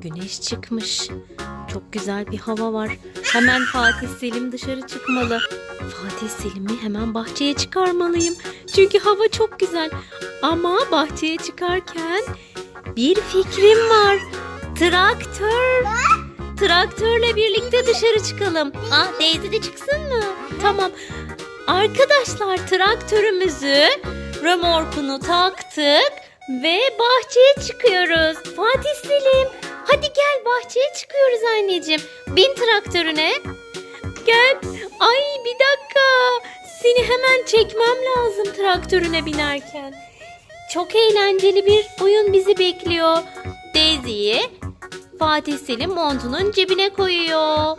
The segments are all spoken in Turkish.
Güneş çıkmış. Çok güzel bir hava var. Hemen Fatih Selim dışarı çıkmalı. Fatih Selim'i hemen bahçeye çıkarmalıyım. Çünkü hava çok güzel. Ama bahçeye çıkarken bir fikrim var. Traktör. Traktörle birlikte dışarı çıkalım. Ah Daisy de çıksın mı? Tamam. Arkadaşlar traktörümüzü römorkunu taktık ve bahçeye çıkıyoruz. Fatih Selim bahçeye çıkıyoruz anneciğim. Bin traktörüne. Gel. Ay bir dakika. Seni hemen çekmem lazım traktörüne binerken. Çok eğlenceli bir oyun bizi bekliyor. Daisy'yi Fatih Selim montunun cebine koyuyor.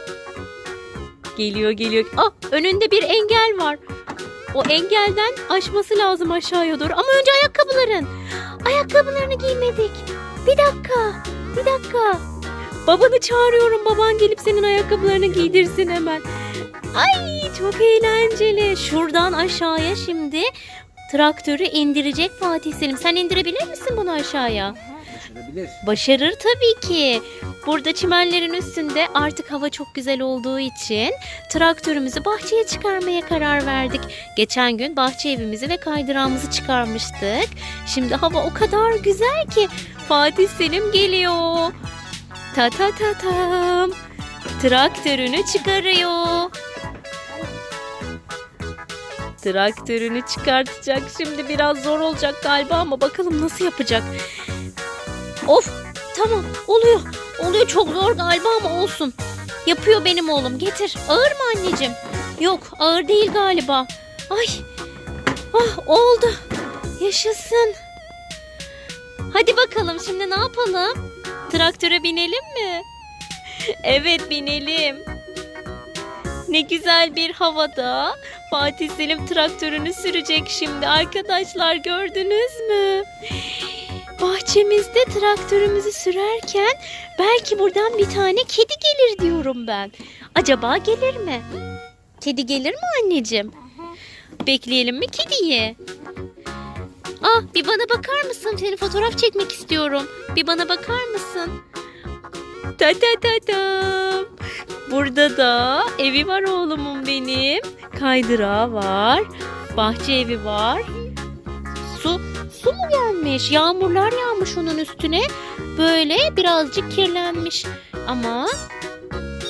Geliyor geliyor. Ah önünde bir engel var. O engelden aşması lazım aşağıya doğru. Ama önce ayakkabıların. Ayakkabılarını giymedik. Bir dakika. Bir dakika. Babanı çağırıyorum. Baban gelip senin ayakkabılarını giydirsin hemen. Ay çok eğlenceli. Şuradan aşağıya şimdi traktörü indirecek Fatih Selim. Sen indirebilir misin bunu aşağıya? Başarabilir. Başarır tabii ki. Burada çimenlerin üstünde artık hava çok güzel olduğu için traktörümüzü bahçeye çıkarmaya karar verdik. Geçen gün bahçe evimizi ve kaydırağımızı çıkarmıştık. Şimdi hava o kadar güzel ki Fatih Selim geliyor. Ta ta ta tam. Traktörünü çıkarıyor. Traktörünü çıkartacak. Şimdi biraz zor olacak galiba ama bakalım nasıl yapacak. Of tamam oluyor. Oluyor çok zor galiba ama olsun. Yapıyor benim oğlum getir. Ağır mı anneciğim? Yok ağır değil galiba. Ay ah oldu. Yaşasın. Hadi bakalım şimdi ne yapalım? Traktöre binelim mi? Evet binelim. Ne güzel bir havada. Fatih Selim traktörünü sürecek şimdi. Arkadaşlar gördünüz mü? Bahçemizde traktörümüzü sürerken belki buradan bir tane kedi gelir diyorum ben. Acaba gelir mi? Kedi gelir mi anneciğim? Bekleyelim mi kediyi? Ah bir bana bakar mısın? Seni fotoğraf çekmek istiyorum. Bir bana bakar mısın? Ta ta ta tam. Burada da evi var oğlumun benim. Kaydırağı var. Bahçe evi var. Su su mu gelmiş? Yağmurlar yağmış onun üstüne. Böyle birazcık kirlenmiş. Ama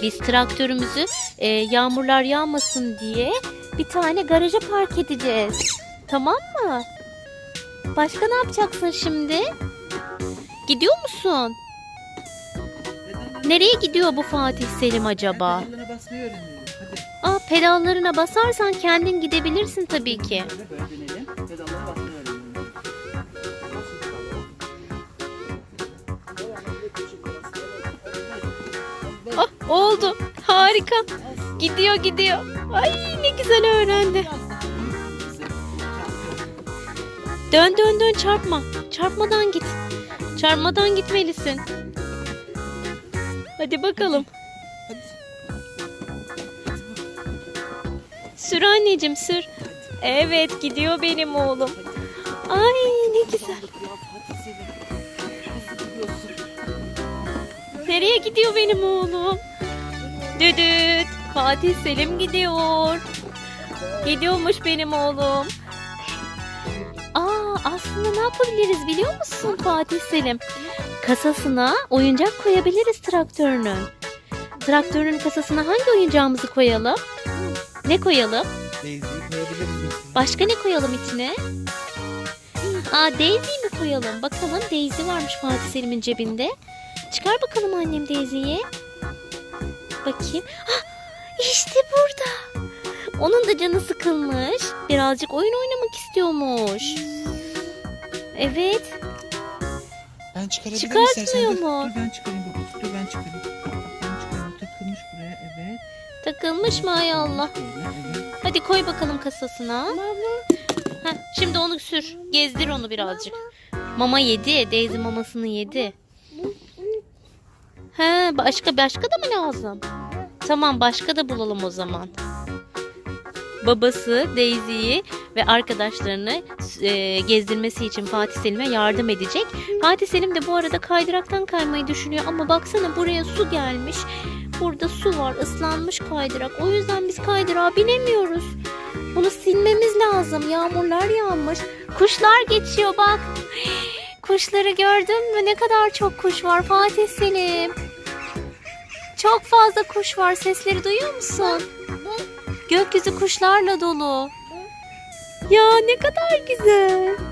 biz traktörümüzü e, yağmurlar yağmasın diye bir tane garaja park edeceğiz. Tamam mı? Başka ne yapacaksın şimdi? Gidiyor musun? Nereye gidiyor bu Fatih Selim acaba? Aa pedallarına basarsan kendin gidebilirsin tabii ki. Ah oldu. Harika. Gidiyor gidiyor. Ay ne güzel öğrendi. Dön dön dön çarpma. Çarpmadan git. Çarpmadan gitmelisin. Hadi bakalım. Sür anneciğim sür. Evet gidiyor benim oğlum. Ay ne güzel. Nereye gidiyor benim oğlum? Düdüt. Fatih Selim gidiyor. Gidiyormuş benim oğlum. Yapabiliriz biliyor musun Fatih Selim? Kasasına oyuncak koyabiliriz traktörünün. Traktörün kasasına hangi oyuncağımızı koyalım? Ne koyalım? Daisy'yi koyabilirsiniz. Başka ne koyalım içine? Aa Daisy mi koyalım? Bakalım Daisy varmış Fatih Selim'in cebinde. Çıkar bakalım annem Daisy'yi. Bakayım. Ah, işte burada. Onun da canı sıkılmış. Birazcık oyun oynamak istiyormuş. Evet. Ben çıkarabilirim Çıkartmıyor istersen. Dur, mu? Dur ben çıkarayım. Dur, ben çıkarayım. Ben çıkarayım. Takılmış buraya. Evet. Takılmış mı ay Allah. Evet. Hadi koy bakalım kasasına. Heh, şimdi onu sür. Gezdir onu birazcık. Mama yedi. Daisy mamasını yedi. He, başka başka da mı lazım? Tamam başka da bulalım o zaman. Babası Daisy'yi ve arkadaşlarını e, gezdirmesi için Fatih Selim'e yardım edecek. Fatih Selim de bu arada kaydıraktan kaymayı düşünüyor ama baksana buraya su gelmiş. Burada su var, ıslanmış kaydırak. O yüzden biz kaydırağa binemiyoruz. Bunu silmemiz lazım. Yağmurlar yağmış. Kuşlar geçiyor bak. Kuşları gördün mü? Ne kadar çok kuş var Fatih Selim. Çok fazla kuş var. Sesleri duyuyor musun? Gökyüzü kuşlarla dolu. Ya ne kadar güzel.